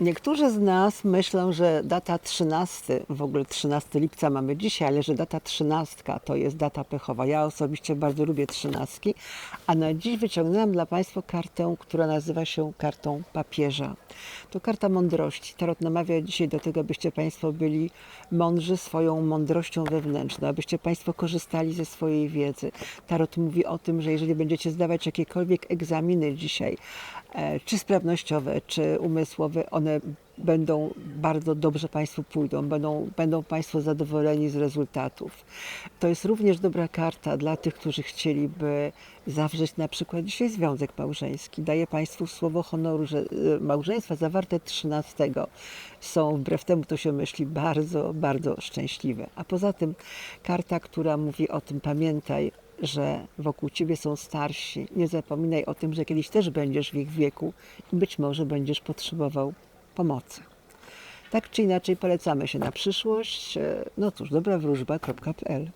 Niektórzy z nas myślą, że data 13, w ogóle 13 lipca mamy dzisiaj, ale że data 13 to jest data pechowa. Ja osobiście bardzo lubię 13, a na dziś wyciągnęłam dla Państwa kartę, która nazywa się kartą papieża. To karta mądrości. Tarot namawia dzisiaj do tego, abyście Państwo byli mądrzy swoją mądrością wewnętrzną, abyście Państwo korzystali ze swojej wiedzy. Tarot mówi o tym, że jeżeli będziecie zdawać jakiekolwiek egzaminy dzisiaj, czy sprawnościowe, czy umysłowe, one będą bardzo dobrze Państwu pójdą, będą, będą Państwo zadowoleni z rezultatów. To jest również dobra karta dla tych, którzy chcieliby zawrzeć na przykład dzisiaj związek małżeński. Daję Państwu słowo honoru, że e, małżeństwa zawarte 13 są, wbrew temu to się myśli, bardzo, bardzo szczęśliwe. A poza tym karta, która mówi o tym, pamiętaj, że wokół ciebie są starsi. Nie zapominaj o tym, że kiedyś też będziesz w ich wieku i być może będziesz potrzebował pomocy. Tak czy inaczej polecamy się na przyszłość. E, No cóż, dobrawróżba.pl